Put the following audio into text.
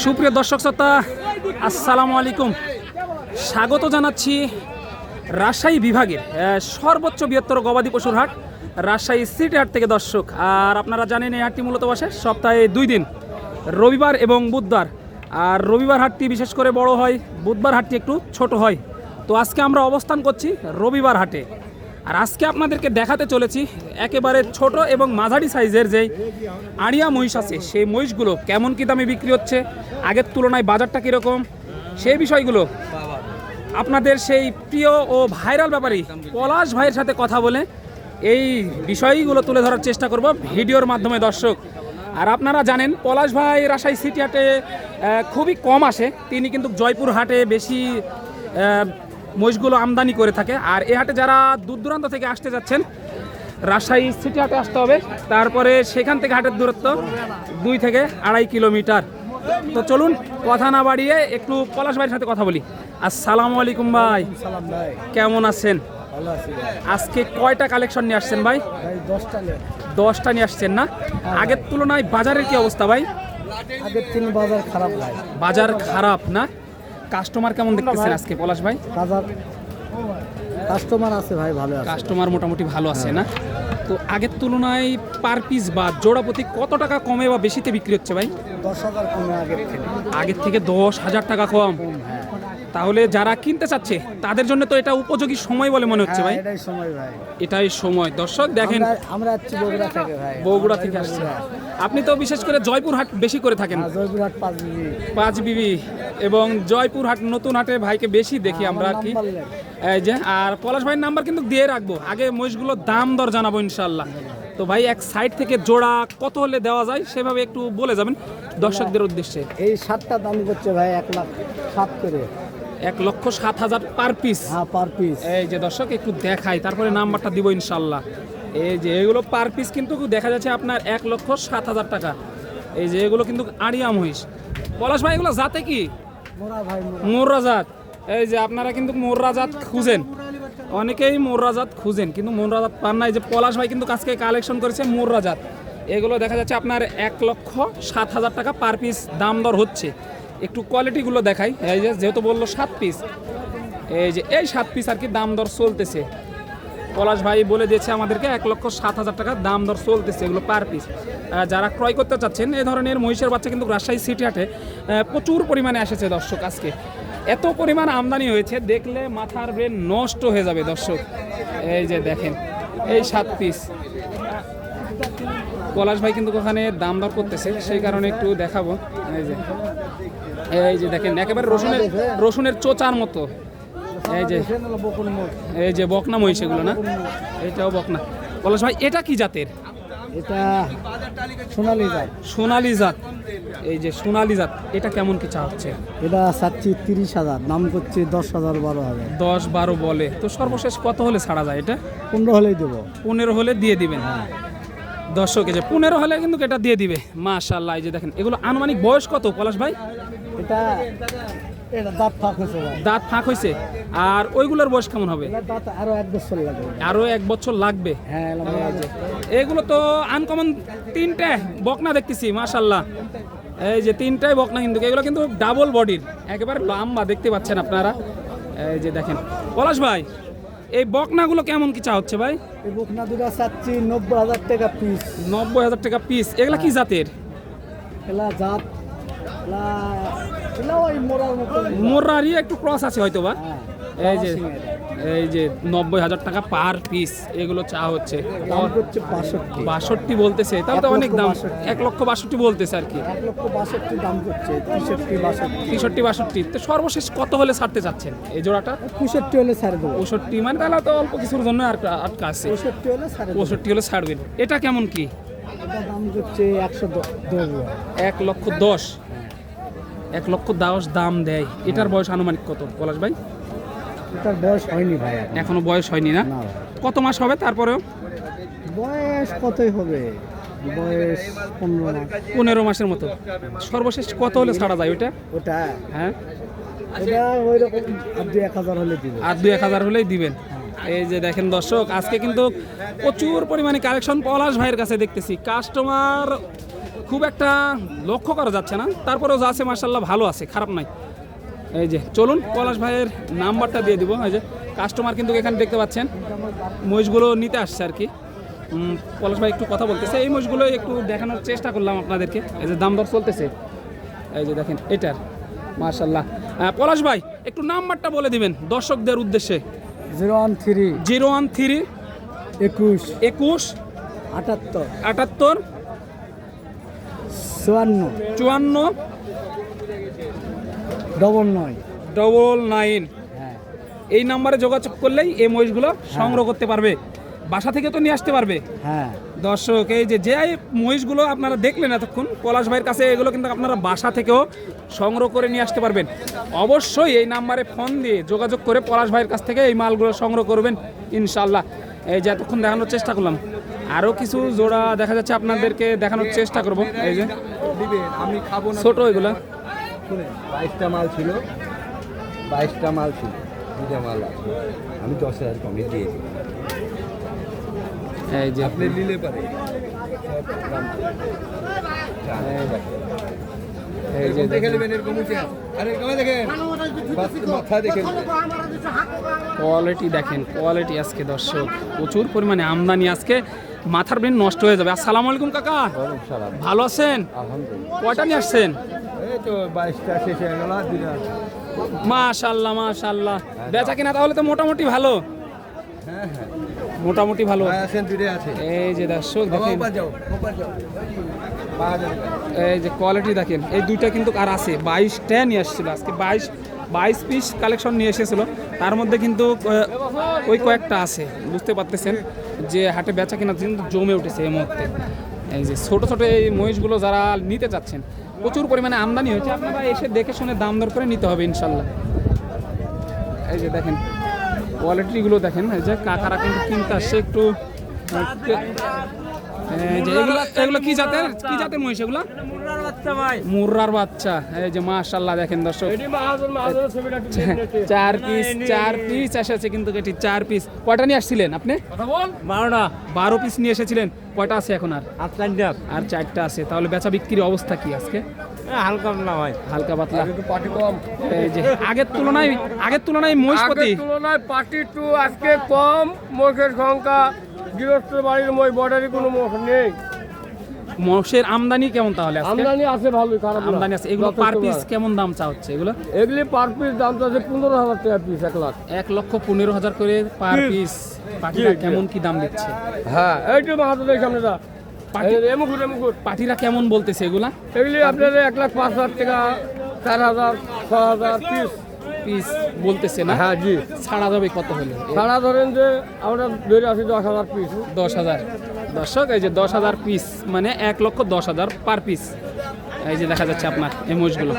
সুপ্রিয় দর্শক শ্রোতা, আসসালামু আলাইকুম। স্বাগত জানাচ্ছি রাজশাহী বিভাগের সর্বোচ্চ বৃহত্তর গবাদি পশুর হাট, রাজশাহী সিটি হাট থেকে দর্শক। আর আপনারা জানেন এই হাটটি মূলত বসে সপ্তাহে দুই দিন, রবিবার এবং বুধবার। আর রবিবার হাটটি বিশেষ করে বড় হয়, বুধবার হাটটি একটু ছোট হয়। তো আজকে আমরা অবস্থান করছি রবিবার হাটে। আর আজকে আপনাদেরকে দেখাতে চলেছি একেবারে ছোট এবং মাঝারি সাইজের যেই আড়িয়া মহিষ আছে, সেই মহিষগুলো কেমন কি দামে বিক্রি হচ্ছে, আগের তুলনায় বাজারটা কীরকম, সেই বিষয়গুলো আপনাদের সেই প্রিয় ও ভাইরাল ব্যাপারী পলাশ ভাইয়ের সাথে কথা বলে এই বিষয়গুলো তুলে ধরার চেষ্টা করব ভিডিওর মাধ্যমে, দর্শক। আর আপনারা জানেন, পলাশ ভাই রাজশাহী সিটি হাটে খুবই কম আসে। তিনি কিন্তু জয়পুর হাটে বেশি মহিষগুলো আমদানি করে থাকে। আর এ হাটে যারা দূর দূরান্ত থেকে আসতে যাচ্ছেন রাজশাহী সিটি হাটে আসতে হবে। তারপরে সেখান থেকে হাটের দূরত্ব দুই থেকে আড়াই কিলোমিটার। তো চলুন কথা না বাড়িয়ে একটু পলাশ ভাইয়ের সাথে কথা বলি। আসসালামু আলাইকুম ভাই। কেমন আছেন? আজকে কয়টা কালেকশন নিয়ে আসছেন ভাই? দশটা নিয়ে। আসছেন না? আগের তুলনায় বাজারের কি অবস্থা ভাই? আগের বাজার খারাপ ভাই। বাজার খারাপ না? কাস্টমার কেমন দেখতেছেন আজকে? পলাশ ভাই? বাজার কাস্টমার আছে ভাই ভালো আছে। কাস্টমার মোটামুটি ভালো আছে না? তো আগের তুলনায় পার পিস বা জোড়া প্রতি কত টাকা কমে বা বেশিতে বিক্রি হচ্ছে ভাই? দশ হাজার কমে আগের থেকে। আগের থেকে দশ হাজার টাকা কম। হ্যাঁ। তাহলে যারা কিনতে চাচ্ছে তাদের জন্য তো এটা উপযোগী সময় বলে মনে হচ্ছে ভাই। হ্যাঁ, এটাই সময় ভাই। এটাই সময়। দর্শক দেখেন। আমরা যাচ্ছি বগুড়া থেকে ভাই। বগুড়া থেকে আসছে আপনি তো বিশেষ করে জয়পুর হাট বেশি করে থাকেন। হ্যাঁ, জয়পুরহাট পাঁচ বিবি। পাঁচ বিবি। এবং জয়পুর হাট নতুন হাটে ভাইকে বেশি দেখি আমরা আর কি। এই যে আর পলাশ ভাইয়ের নাম্বার কিন্তু দিয়ে রাখব। আগে মহিষগুলোর দাম দর জানাব ইনশাল্লাহ তো ভাই এক সাইড থেকে জোড়া কত হলে দেওয়া যায় সেভাবে একটু বলে যাবেন দর্শকদের উদ্দেশ্যে। এই সাতটা দাম করছে ভাই এক লাখ সাত করে। এক লক্ষ সাত হাজার পার পিস। হ্যাঁ পার পিস। এই যে দর্শক একটু দেখাই তারপরে নাম্বারটা দিব ইনশাল্লাহ এই যে এগুলো পার পিস কিন্তু দেখা যাচ্ছে আপনার এক লক্ষ সাত হাজার টাকা। এই যে এগুলো কিন্তু আড়িয়া মহিষ। পলাশ ভাই এগুলো যাতে কি? মোরা ভাই মোরা মোররা জাত এই যে আপনারা কিন্তু মোররা জাত খুঁজেন। অনেকেই মোররা জাত খুঁজেন, কিন্তু মোররা জাত পান না এই যে পলাশ ভাই কিন্তু আজকে কালেকশন করেছে মোররা জাত এগুলো দেখা যাচ্ছে আপনার এক লক্ষ সাত হাজার টাকা পার পিস দাম দর হচ্ছে। একটু কোয়ালিটিগুলো দেখাই। এই যে যেহেতু বলল সাত পিস এই যে এই সাত পিস আর কি দাম দর চলতেছে। পলাশ ভাই বলে দিয়েছে আমাদেরকে এক লক্ষ সাত হাজার টাকা দাম দর চলতেছে এগুলো পার পিস যারা ক্রয় করতে চাচ্ছেন এই ধরনের মহিষের বাচ্চা কিন্তু রাজশাহী সিটি হাটে প্রচুর পরিমাণে এসেছে দর্শক আজকে। এত পরিমাণ আমদানি হয়েছে, দেখলে মাথার ব্রেন নষ্ট হয়ে যাবে দর্শক। এই যে দেখেন, এই সাত পিস পলাশ ভাই কিন্তু ওখানে দাম দর করতেছে, সেই কারণে একটু দেখাবো। এই যে এই যে দেখেন, একেবারে রসুনের রসুনের চোচার মতো। এই যে এই যে বকনা মহিষ এগুলো না? এটাও বকনা। পলাশ ভাই এটা কি জাতের? এটা সোনালি যায় সোনালি জাত। এই যে সোনালি জাত এটা কেমন কি চা হচ্ছে? এটা চাচ্ছি তিরিশ হাজার দাম করছে দশ হাজার বারো হাজার। দশ বারো বলে। তো সর্বশেষ কত হলে ছাড়া যায় এটা? পনেরো হলেই দেবো। পনেরো হলে দিয়ে দিবেন। দর্শক এই যে পনেরো হলে কিন্তু এটা দিয়ে দিবে। মাশাল্লাহ এই যে দেখেন এগুলো আনুমানিক বয়স কত পলাশ ভাই? এটা দাঁত ফাঁক হয়েছে দাঁত ফাঁক হয়েছে? আর ওইগুলোর বয়স কেমন হবে? দাঁত আরও এক বছর লাগবে। আরও এক বছর লাগবে? হ্যাঁ এগুলো তো আনকমন তিনটে বকনা দেখতেছি মাশাল্লাহ এই যে তিনটাই বকনা কিন্তু এগুলো কিন্তু ডাবল বডির একেবারে লম্বা দেখতে পাচ্ছেন আপনারা? এই যে দেখেন। পলাশ ভাই এই বকনাগুলো কেমন কি চা হচ্ছে ভাই? এই বকনা দুটা চাচ্ছি নব্বই হাজার টাকা পিস নব্বই হাজার টাকা পিস এগুলা কি জাতের? এলা জাত মোর্রারই একটু ক্রস আছে হয়তো বা হ্যাঁ এই যে এই যে নব্বই হাজার টাকা পার পিস এগুলো চা হচ্ছে। বাষট্টি। বলতেছে তাও তো অনেক দাম। এক লক্ষ বাষট্টি বলতেছে আর কি। দাম তেষট্টি বাষট্টি। তো সর্বশেষ কত হলে ছাড়তে চাচ্ছেন এই জোড়াটা? পঁয়ষট্টি হলে ছাড়ে দেবো পঁয়ষট্টি মানে তাহলে তো অল্প কিছুর জন্য আর আটকা আছে পঁয়ষট্টি হলে পঁয়ষট্টি হলে ছাড়বেন। এটা কেমন কি? দাম একশো। এক লক্ষ দশ। এক লক্ষ দশ দাম দেয়। এটার বয়স আনুমানিক কত? পলাশ ভাই? এটার বয়স হয়নি ভাই এখনও। বয়স হয়নি না? কত মাস হবে তারপরেও? বয়স কতই হবে? বয়স পনেরো মাসের মতো। সর্বশেষ কত হলে ছাড়া যায় ওইটা? ওটা? হ্যাঁ। আর দুই এক হাজার হলেই দিবেন। এই যে দেখেন দর্শক আজকে কিন্তু প্রচুর পরিমাণে কালেকশন পলাশ ভাইয়ের কাছে দেখতেছি। কাস্টমার খুব একটা লক্ষ্য করা যাচ্ছে না। তারপরেও যা আছে মার্শাল্লাহ ভালো আছে খারাপ নাই। এই যে চলুন পলাশ ভাইয়ের নাম্বারটা দিয়ে দিব। এই যে কাস্টমার কিন্তু এখানে দেখতে পাচ্ছেন মহিষগুলো নিতে আসছে আর কি। পলাশ ভাই একটু কথা বলতেছে। এই মহিষগুলো একটু দেখানোর চেষ্টা করলাম আপনাদেরকে। এই যে দাম দর চলতেছে। এই যে দেখেন এটার মার্শাল্লাহ পলাশ ভাই একটু নাম্বারটা বলে দিবেন দর্শকদের উদ্দেশ্যে। Zero one three zero one three একুশ একুশ আটাত্তর আটাত্তর চুয়ান্ন। চুয়ান্ন। ডবল নয়। Double nine. হ্যাঁ। এই নাম্বারে যোগাযোগ করলেই এই মহিষগুলো সংগ্রহ করতে পারবে। বাসা থেকে তো নিয়ে আসতে পারবে। হ্যাঁ। দর্শক এই যে যে মহিষগুলো আপনারা দেখলেন এতক্ষণ পলাশ ভাইয়ের কাছে এগুলো কিন্তু আপনারা বাসা থেকেও সংগ্রহ করে নিয়ে আসতে পারবেন। অবশ্যই এই নাম্বারে ফোন দিয়ে যোগাযোগ করে পলাশ ভাইয়ের কাছ থেকে এই মালগুলো সংগ্রহ করবেন ইনশাল্লাহ এই যে এতক্ষণ দেখানোর চেষ্টা করলাম। আরও কিছু জোড়া দেখা যাচ্ছে আপনাদেরকে দেখানোর চেষ্টা করব। এই যে আমি খাব না ছোট এগুলো। শুনে বাইশটা মাল ছিল বাইশটা মাল ছিল দুটা মাল আমি দশ হাজার কমে এই যে। আপনি নিলে পারে। এই যে দেখে নেবেন এরকম উঠে কোয়ালিটি দেখেন। কোয়ালিটি আজকে দর্শক। প্রচুর পরিমাণে আমদানি আজকে। মাথার ব্রেন নষ্ট হয়ে যাবে। আসসালামু আলাইকুম কাকা। ভালো আছেন? কয়টা নিয়ে আসছেন? হয়ে। মাশাল্লাহ মাশাল্লাহ বেচা কিনা তাহলে তো মোটামুটি ভালো। হ্যাঁ হ্যাঁ। মোটামুটি ভালো। এই যে দর্শক দেখেন। এই যে কোয়ালিটি দেখেন এই দুইটা কিন্তু আর আছে। বাইশটা নিয়ে আসছিল আজকে। বাইশ বাইশ পিস কালেকশন নিয়ে এসেছিল। তার মধ্যে কিন্তু ওই কয়েকটা আছে। বুঝতে পারতেছেন যে হাটে বেচা কিনা কিন্তু জমে উঠেছে এই মুহূর্তে। এই যে ছোটো ছোটো এই মহিষগুলো যারা নিতে চাচ্ছেন প্রচুর পরিমাণে আমদানি হয়েছে। আপনারা এসে দেখে শুনে দাম দর করে নিতে হবে ইনশাল্লাহ। এই যে দেখেন কোয়ালিটিগুলো দেখেন। এই যে কাকারা কিন্তু কিনতে আসছে একটু এগুলো এগুলো কি জাতের কি জাতের মহিষ এগুলো? মুর্রার বাচ্চা। এই যে মাশাল্লাহ দেখেন দর্শক। চার পিস চার পিস এসেছে কিন্তু এটি চার পিস কয়টা নিয়ে আসছিলেন আপনি? বারোটা। বারো পিস নিয়ে এসেছিলেন। কয়টা আছে এখন আর? আর চারটা আছে। তাহলে বেচা বিক্রির অবস্থা কি আজকে? হালকা না ভাই। হালকা পাতলা। একটু পাটি কম। এই যে আগের তুলনায় আগের তুলনায় মহিষপতি। আগের তুলনায় পার্টি টু আজকে কম। মোষের সংখ্যা গৃহস্থ বাড়ির মই বর্ডারে কোনো মোষ নেই। মহিষের আমদানি কেমন তাহলে আমদানি আছে ভালোই খারাপ আমদানি আছে। এগুলো পার পিস কেমন দাম চা হচ্ছে? এগুলো? এগুলি পার পিস দাম আছে পনেরো হাজার টাকা পিস এক লাখ। এক লক্ষ পনেরো হাজার করে পার পিস পাখিরা। কেমন কি দাম দিচ্ছে? হ্যাঁ এইটু মাহাতো সামনে দা পাটি- এমুকুট এমুকুট। পাখিরা কেমন বলতেছে এগুলা? এগুলি আপনার এক লাখ পাঁচ হাজার টাকা চার হাজার ছ হাজার পিস পিস বলতেছে না? হ্যাঁ জি। ছাড়া যাবে কত হলে? ছাড়া ধরেন যে আমরা ধরে আছি দশ হাজার পিস দশ হাজার। দর্শক, এই যে দশ হাজার পিস মানে এক লক্ষ দশ হাজার পার পিস এই যে দেখা যাচ্ছে আপনার এই মোষগুলো